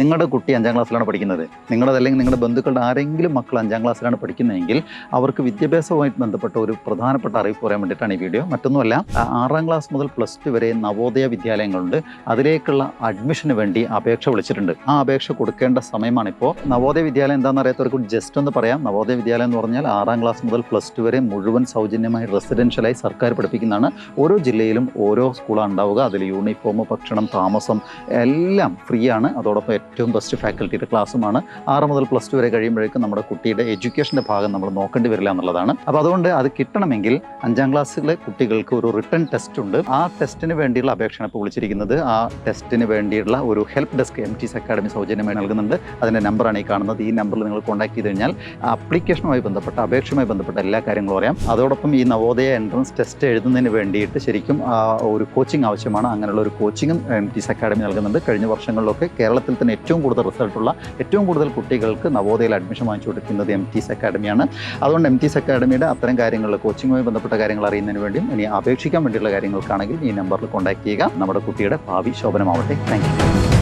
നിങ്ങളുടെ കുട്ടി അഞ്ചാം ക്ലാസ്സിലാണ് പഠിക്കുന്നത്. നിങ്ങളുടെ അല്ലെങ്കിൽ നിങ്ങളുടെ ബന്ധുക്കളുടെ ആരെങ്കിലും മക്കൾ അഞ്ചാം ക്ലാസ്സിലാണ് പഠിക്കുന്നതെങ്കിൽ അവർക്ക് വിദ്യാഭ്യാസവുമായി ബന്ധപ്പെട്ട ഒരു പ്രധാനപ്പെട്ട അറിയിപ്പ് പറയാൻ വേണ്ടിയിട്ടാണ് ഈ വീഡിയോ. മറ്റൊന്നുമല്ല ആറാം ക്ലാസ് മുതൽ പ്ലസ് ടു വരെ നവോദയ വിദ്യാലയങ്ങളുണ്ട്. അതിലേക്കുള്ള അഡ്മിഷന് വേണ്ടി അപേക്ഷ വിളിച്ചിട്ടുണ്ട്. ആ അപേക്ഷ കൊടുക്കേണ്ട സമയമാണിപ്പോൾ നവോദയ വിദ്യാലയം എന്താണെന്ന് അറിയാത്തവർക്ക് ജസ്റ്റ് ഒന്ന് പറയാം. നവോദയ വിദ്യാലയം എന്ന് പറഞ്ഞാൽ ആറാം ക്ലാസ് മുതൽ പ്ലസ് ടു വരെ മുഴുവൻ സൗജന്യമായി റെസിഡൻഷ്യലായി സർക്കാർ പഠിപ്പിക്കുന്നതാണ്. ഓരോ ജില്ലയിലും ഓരോ സ്കൂളാണ് ഉണ്ടാവുക. അതിൽ യൂണിഫോം ഭക്ഷണം താമസം എല്ലാം ഫ്രീ ആണ്. അതോടൊപ്പം ഏറ്റവും ബെസ്റ്റ് ഫാക്കൽറ്റിയുടെ ക്ലാസ്സുമാണ് ആറ് മുതൽ പ്ലസ് ടു വരെ കഴിയുമ്പോഴേക്കും നമ്മുടെ കുട്ടിയുടെ എഡ്യൂക്കേഷന്റെ ഭാഗം നമ്മൾ നോക്കേണ്ടി വരില്ല എന്നുള്ളതാണ്. അപ്പോൾ അതുകൊണ്ട് അത് കിട്ടണമെങ്കിൽ അഞ്ചാം ക്ലാസ്സിലെ കുട്ടികൾക്ക് ഒരു റിട്ടേൺ ടെസ്റ്റ് ഉണ്ട്. ആ ടെസ്റ്റിന് വേണ്ടിയുള്ള അപേക്ഷയാണ് ഇപ്പോൾ വിളിച്ചിരിക്കുന്നത്. ആ ടെസ്റ്റിന് വേണ്ടിയുള്ള ഒരു ഹെൽപ്പ് ഡെസ്ക് എം ടീസ് അക്കാഡമി സൗജന്യമായി നൽകുന്നുണ്ട്. അതിന്റെ നമ്പറാണ് ഈ കാണുന്നത്. ഈ നമ്പറിൽ നിങ്ങൾ കോൺടാക്ട് ചെയ്ത് കഴിഞ്ഞാൽ അപ്ലിക്കേഷനുമായി ബന്ധപ്പെട്ട അപേക്ഷയുമായി ബന്ധപ്പെട്ട എല്ലാ കാര്യങ്ങളും അറിയാം. അതോടൊപ്പം ഈ നവോദയ എൻട്രൻസ് ടെസ്റ്റ് എഴുതുന്നതിന് വേണ്ടിയിട്ട് ശരിക്കും ഒരു കോച്ചിങ് ആവശ്യമാണ്. അങ്ങനെയുള്ള ഒരു കോച്ചിങ്ങും എം ടീസ് അക്കാഡമി നൽകുന്നുണ്ട്. കഴിഞ്ഞ വർഷങ്ങളിലൊക്കെ കേരളത്തിൽ തന്നെ ഏറ്റവും കൂടുതൽ റിസൾട്ടുള്ള ഏറ്റവും കൂടുതൽ കുട്ടികൾക്ക് നവോദയയിൽ അഡ്മിഷൻ വാങ്ങിച്ചു കൊടുക്കുന്നത് എം ടീസ് അക്കാഡമിയാണ് അതുകൊണ്ട് എം ടീസ് അക്കാഡമിയുടെ അത്തരം കാര്യങ്ങൾ കോച്ചിങ്ങുമായി ബന്ധപ്പെട്ട കാര്യങ്ങൾ അറിയുന്നതിന് വേണ്ടിയും ഇനി അപേക്ഷിക്കാൻ വേണ്ടിയുള്ള കാര്യങ്ങൾക്കാണെങ്കിൽ ഈ നമ്പറിൽ കോൺടാക്ട് ചെയ്യുക. നമ്മുടെ കുട്ടിയുടെ ഭാവി ശോഭനമാവട്ടെ. താങ്ക്